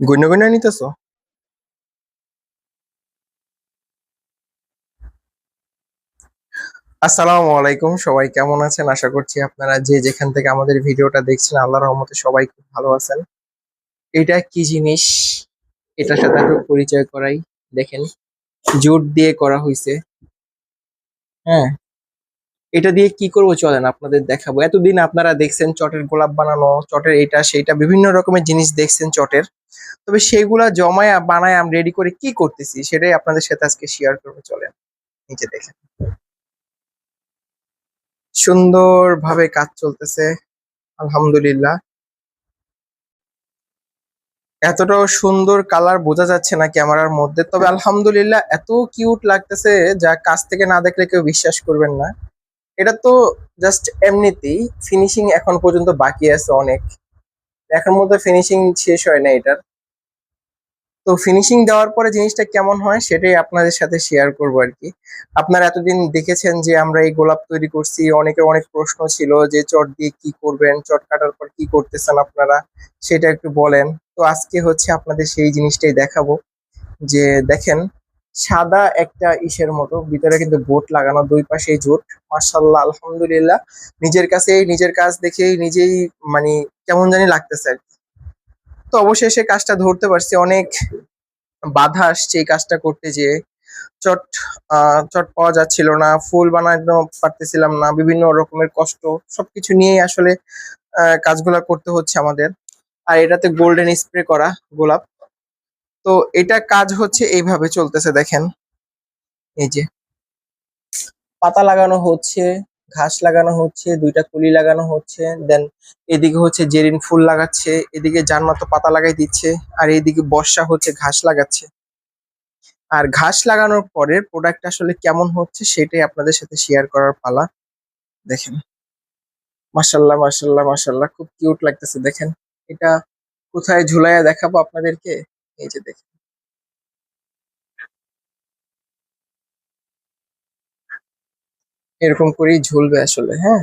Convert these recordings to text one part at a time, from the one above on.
গুনে গুনে নিতেছো আসসালামু আলাইকুম, সবাই কেমন আছেন? আশা করছি আপনারা যে যেখান থেকে আমাদের ভিডিওটা দেখছেন, আল্লাহর রহমতে সবাই খুব ভালো আছেন। এটা কি জিনিস? এটার সাথে একটু পরিচয় করাই। দেখেন, জুট দিয়ে করা হয়েছে হ্যাঁ। এটা দিয়ে কি করব চলেন, আপনাদের দেখাবো। এতদিন আপনারা দেখছেন চটের গোলাপ বানানো, চটের এটা, সেইটা, বিভিন্ন রকমের জিনিস দেখছেন চটের। তবে সেইগুলা জমায় বানায় আমি রেডি করে কি করতেছি সেটাই আপনাদের সাথে আজকে শেয়ার করব, চলেন। নিচে দেখেন। সুন্দরভাবে কাজ চলতেছে, আলহামদুলিল্লাহ। এতটাও সুন্দর কালার বোঝা যাচ্ছে না ক্যামেরার মধ্যে, তবে আলহামদুলিল্লাহ এত কিউট লাগতেছে যা কাছ থেকে না দেখলে কেউ বিশ্বাস করবেন না। এটা তো জাস্ট এমনিতেই ফিনিশিং এখন পর্যন্ত বাকি আছে অনেক। এখন মধ্যে ফিনিশিং শেষ হয় না এটার। তো ফিনিশিং দেওয়ার পরে জিনিসটা কেমন হয় সেটাই আপনাদের সাথে শেয়ার করব আর কি। আপনারা এতদিন দেখেছেন যে আমরা এই গোলাপ তৈরি করছি অনেকের অনেক প্রশ্ন ছিল যে চট দিয়ে কি করবেন, চট কাটার পর কি করতেছেন আপনারা, সেটা একটু বলেন। তো আজকে হচ্ছে আপনাদের সেই জিনিসটাই দেখাবো যে দেখেন, সাদা একটা ইসের মতো, ভিতরে কিন্তু বোট লাগানো, দুই পাশেই জোট মার্শাল্লাহ আলহামদুলিল্লাহ। নিজের কাছেই, নিজের কাজ দেখেই, নিজেই মানে কেমন জানি লাগতেছে আর কি। তো অবশেষে কাজটা ধরতে পারছি। অনেক বাধা আসছে এই কাজটা করতে যেয়ে চট চট পাওয়া যাচ্ছিল না, ফুল বানানো পারতেছিলাম না, বিভিন্ন রকমের কষ্ট সবকিছু নিয়েই আসলে কাজগুলা করতে হচ্ছে আমাদের। আর এটাতে গোল্ডেন স্প্রে করা গোলাপ। তো এটা কাজ হচ্ছে এইভাবে চলতেছে দেখেন। এই যে, পাতা লাগানো হচ্ছে। ঘাস লাগানো হচ্ছে, দুইটা কুলি লাগানো হচ্ছে দেন এদিকে হচ্ছে জেরিন ফুল লাগাচ্ছে, এদিকে যার পাতা লাগাই দিচ্ছে, আর এদিকে বর্ষা হচ্ছে, ঘাস লাগাচ্ছে। আর ঘাস লাগানোর পরে প্রোডাক্ট আসলে কেমন হচ্ছে সেটাই আপনাদের সাথে শেয়ার করার পালা। দেখেন। মাশাল্লাহ মাশাল্লাহ মাশাল্লাহ, খুব কিউট লাগতেছে, দেখেন। এটা কোথায় ঝুলাইয়া দেখাবো আপনাদেরকে? এই যে দেখেন। এরকম করেই ঝুলবে আসলে হ্যাঁ?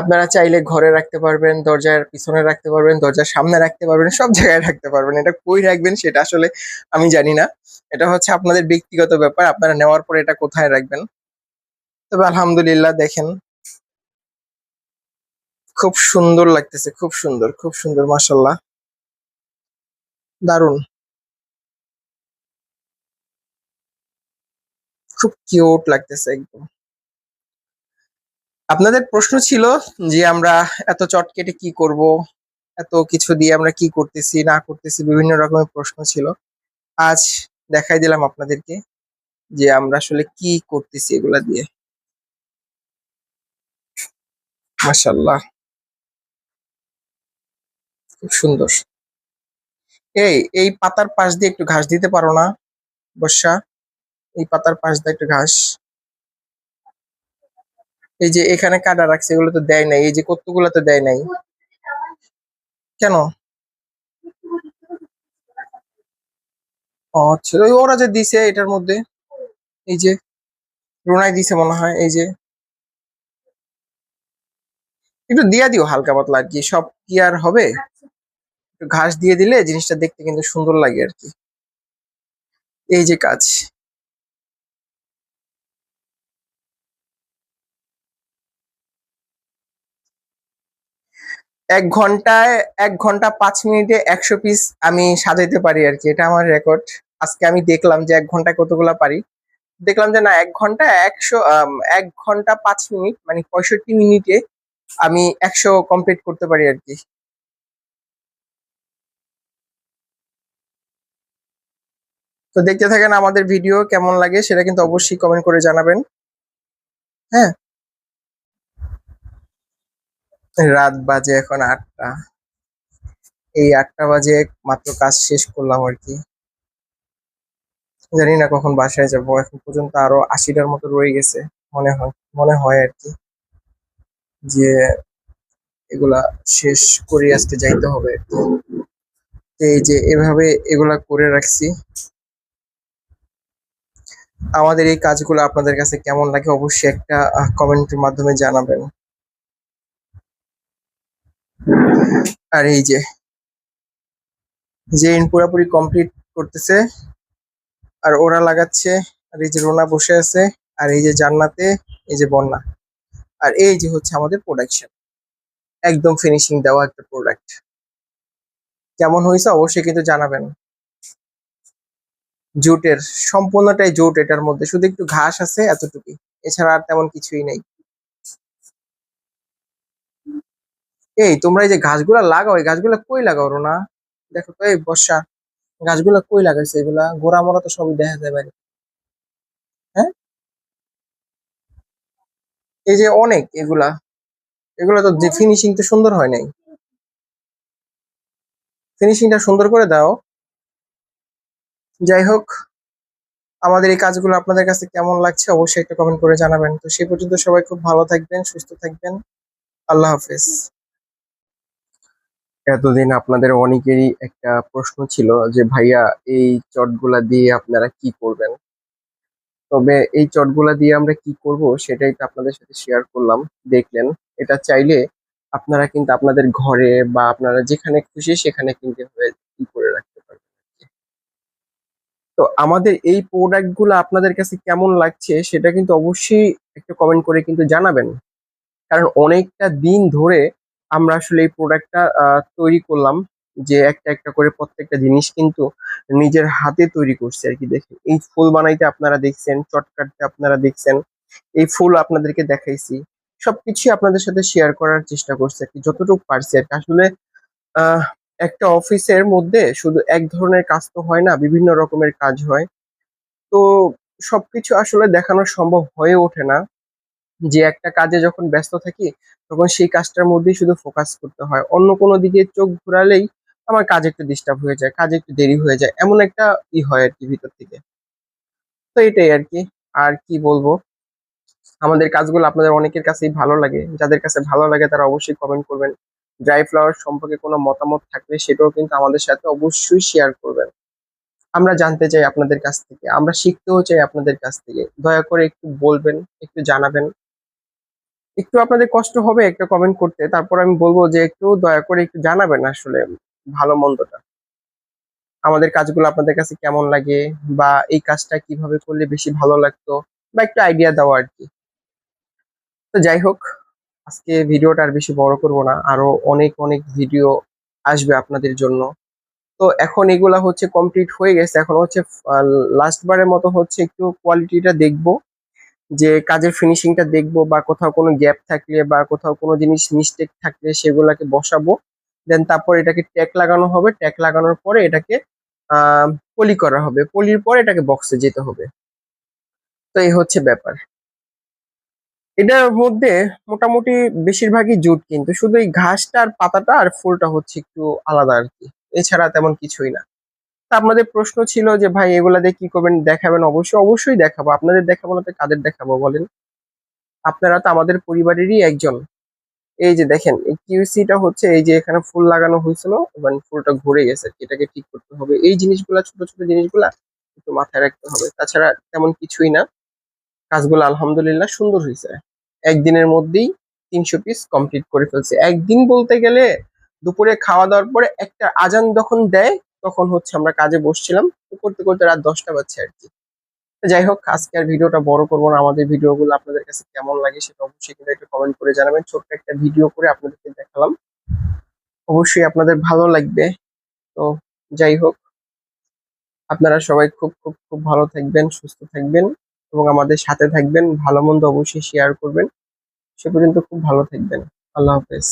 আপনারা চাইলে ঘরে রাখতে পারবেন, দরজার পিছনে রাখতে পারবেন, দরজার সামনে রাখতে পারবেন, সব জায়গায় রাখতে পারবেন। এটা কই রাখবেন সেটা আসলে আমি জানি না। এটা হচ্ছে আপনাদের ব্যক্তিগত ব্যাপার, আপনারা নেওয়ার পরে এটা কোথায় রাখবেন? তবে আলহামদুলিল্লাহ দেখেন। খুব সুন্দর লাগতেছে, খুব সুন্দর খুব সুন্দর মাসাল্লাহ দারুণ খুব কিউট লাগতেছে একদম। আপনাদের প্রশ্ন ছিল যে আমরা এত চট কেটে কি করব, এত কিছু দিয়ে আমরা কি করতেছি, না করতেছি, বিভিন্ন রকমের প্রশ্ন ছিল। আজ দেখাই দিলাম আপনাদেরকে যে আমরা আসলে কি করতেছি এগুলা দিয়ে। মাশাল্লাহ খুব সুন্দর। এই এই পাতার পাশ দিয়ে একটু ঘাস দিতে পারো না, বর্ষা? এই পাতার পাশ দিয়ে একটু ঘাস। এই যে এখানে কাটা রাখছে, এগুলো তো দেয় নাই। এই যে কতগুলো তো দেয় নাই। কেন? আচ্ছা। ওই ওরা যে দিছে এটার মধ্যে, এই যে রোনাই দিছে মনে হয়, এই যে। একটু দিয়া দিও হালকা পাতলা আর কি, সব কি আর হবে? ঘাস দিয়ে দিলে জিনিসটা দেখতে কিন্তু সুন্দর লাগে আর কি। এই যে কাজ। এক ঘন্টায়, এক ঘণ্টা পাঁচ মিনিটে একশো পিস আমি সাজাইতে পারি আর কি। এটা আমার রেকর্ড আজকে আমি দেখলাম যে এক ঘন্টায় কতগুলা পারি। দেখলাম যে না, এক ঘণ্টা একশো এক ঘণ্টা পাঁচ মিনিট মানে পঁয়ষট্টি মিনিটে আমি একশো কমপ্লিট করতে পারি আর কি। তো দেখতে থাকেন আমাদের ভিডিও কেমন লাগে, সেটা কিন্তু অবশ্যই কমেন্ট করে জানাবেন। হ্যাঁ? রাত বাজে এখন আটটা। এই আটটা বাজে মাত্র কাজ শেষ করলাম আর কি। জানি না কখন বাসায় যাব, এখন পর্যন্ত আরও আশিটার মতো রয়ে গেছে, মনে হয় মনে হয় আর কি। যে এগুলা শেষ করে আজকে যাইতে হবে এই যে এভাবে এগুলা করে রাখছি। আমাদের এই কাজগুলো আপনাদের কাছে কেমন লাগে অবশ্যই একটা কমেন্টের মাধ্যমে জানাবেন। আর এই যে জেন পুরোপুরি কমপ্লিট করতেছে, আর ওরা লাগাচ্ছে, আর এই যে রোনা বসে আছে, আর এই যে জান্নাতে, এই যে বন্যা, আর এই যে হচ্ছে আমাদের প্রোডাকশন একদম ফিনিশিং দেওয়া একটা প্রোডাক্ট কেমন হয়েছে অবশ্যই কিন্তু জানাবেন। জুটের, সম্পূর্ণটাই জুট এটার মধ্যে, শুধু একটু ঘাস আছে এতটুকুই, এছাড়া আর তেমন কিছুই নেই। এই, তোমরা এই যে ঘাসগুলা লাগাও, এই গাছগুলা কই লাগাও রোনা? দেখো তো, এই বর্ষা, গাছগুলা কই লাগাইছে এগুলা? গোড়া মোড়া তো সবই দেখা যায় বাইরে। হ্যাঁ? এই যে অনেক এগুলা এগুলা তো ফিনিশিং তো সুন্দর হয় নাই। ফিনিশিংটা সুন্দর করে দাও। যাই হোক, আমাদের এই কাজগুলো আপনাদের কাছে কেমন লাগছে অবশ্যই একটা কমেন্ট করে জানাবেন। তো সেই পর্যন্ত সবাই খুব ভালো থাকবেন, সুস্থ থাকবেন। আল্লাহ হাফেজ। এতদিন আপনাদের অনেকেরই একটা প্রশ্ন ছিল যে, ভাইয়া, এই চটগুলা দিয়ে আপনারা কি করবেন? তবে এই চটগুলা দিয়ে আমরা কি করব সেটাই তো আপনাদের সাথে শেয়ার করলাম। দেখলেন, এটা চাইলে আপনারা কিন্তু আপনাদের ঘরে বা আপনারা যেখানে খুশি সেখানে কিন্তু হয়ে কি করে রাখতে পারবেন তো আমাদের এই প্রোডাক্টগুলো আপনাদের কাছে কেমন লাগছে সেটা কিন্তু অবশ্যই একটা কমেন্ট করে কিন্তু জানাবেন। কারণ অনেকটা দিন ধরে আমরা আসলে এই প্রোডাক্টটা তৈরি করলাম যে একটা একটা করে প্রত্যেকটা জিনিস কিন্তু নিজের হাতে তৈরি করছে আর কি, দেখেন। এই ফুল বানাইতে আপনারা দেখছেন, চট কাটতে আপনারা দেখছেন, এই ফুল আপনাদেরকে দেখাইছি। সবকিছু আপনাদের সাথে শেয়ার করার চেষ্টা করছি আর কি, যতটুকু পারছি আর আসলে একটা অফিসের মধ্যে শুধু এক ধরনের কাজ তো হয় না, বিভিন্ন রকমের কাজ হয়। তো সবকিছু আসলে দেখানো সম্ভব হয়ে ওঠে না। যে একটা কাজে যখন ব্যস্ত থাকি, তখন সেই কাজটার মধ্যেই শুধু ফোকাস করতে হয়। অন্য কোনো দিকে চোখ ঘোরালেই আমার কাজ একটু ডিস্টার্ব হয়ে যায়, কাজে একটু দেরি হয়ে যায়, এমন একটা ই হয় আর কি ভিতর থেকে। তো এটাই আর কি। আর কি বলব? আমাদের কাজগুলো আপনাদের অনেকের কাছেই ভালো লাগে। যাদের কাছে ভালো লাগে তারা অবশ্যই কমেন্ট করবেন। ড্রাই ফ্লাওয়ার সম্পর্কে কোনো মতামত থাকলে সেটাও কিন্তু আমাদের সাথে অবশ্যই শেয়ার করবেন। আমরা জানতে চাই আপনাদের কাছ থেকে, আমরা শিখতেও চাই আপনাদের কাছ থেকে। দয়া করে একটু বলবেন, একটু জানাবেন। একটু আপনাদের কষ্ট হবে একটা কমেন্ট করতে। তারপর আমি বলব যে একটু দয়া করে একটু জানাবেন আসলে ভালো মন্দটা। আমাদের কাজগুলো আপনাদের কাছে কেমন লাগে বা এই কাজটা কীভাবে করলে বেশি ভালো লাগতো বা একটু আইডিয়া দেওয়া আর কি তো যাই হোক, আজকে ভিডিওটা আর বেশি বড় করব না। আরও অনেক অনেক ভিডিও আসবে আপনাদের জন্য। তো এখন এগুলা হচ্ছে কমপ্লিট হয়ে গেছে। এখন হচ্ছে লাস্ট বারের মতো হচ্ছে একটু কোয়ালিটিটা দেখব। যে কাজের ফিনিশিংটা দেখব বা কোথাও কোনো গ্যাপ থাকলে বা কোথাও কোনো জিনিস মিস্টেক থাকলে সেগুলাকে বসাবো। দেন তারপর এটাকে ট্যাগ লাগানো হবে। ট্যাগ লাগানোর পরে এটাকে পলি করা হবে। পলির পরে এটাকে বক্সে যেতে হবে। তো এই হচ্ছে ব্যাপার। এটার মধ্যে মোটামুটি বেশিরভাগই জুট কিন্তু। শুধু এই ঘাসটা আর পাতাটা আর ফুলটা হচ্ছে একটু আলাদা আর কি। এছাড়া তেমন কিছুই না। তা আপনাদের প্রশ্ন ছিল যে, ভাই, এগুলা দিয়ে কি করবেন? দেখাবেন অবশ্যই। অবশ্যই দেখাবো। আপনাদের দেখাবো না তো কাদের দেখাবো বলেন? আপনারা তো আমাদের পরিবারেরই একজন। এই যে দেখেন, এই কিউসিটা হচ্ছে এই যে এখানে ফুল লাগানো হয়েছিল এবং ফুলটা ঘুরে গেছে। এটাকে ঠিক করতে হবে। এই জিনিসগুলা, ছোট ছোট জিনিসগুলা একটু মাথায় রাখতে হবে। তাছাড়া তেমন কিছুই না। কাজগুলো আলহামদুলিল্লাহ সুন্দর হয়েছে। একদিনের মধ্যেই তিনশো পিস কমপ্লিট করে ফেলছে। একদিন বলতে গেলে দুপুরে খাওয়া দাওয়ার পরে একটা আজান যখন দেয় তখন হচ্ছে আমরা কাজে বসছিলাম। করতে করতে রাত দশটা বাজছে আর কি। যাই হোক, আজকে আর ভিডিওটা বড় করব না। আমাদের ভিডিওগুলো আপনাদের কাছে কেমন লাগে সেটা অবশ্যই কিন্তু একটু কমেন্ট করে জানাবেন। ছোট্ট একটা ভিডিও করে আপনাদেরকে দেখালাম। অবশ্যই আপনাদের ভালো লাগবে। তো যাই হোক, আপনারা সবাই খুব খুব খুব ভালো থাকবেন, সুস্থ থাকবেন এবং আমাদের সাথে থাকবেন। ভালো মন্দ অবশ্যই শেয়ার করবেন। সে পর্যন্ত খুব ভালো থাকবেন। আল্লাহ হাফেজ।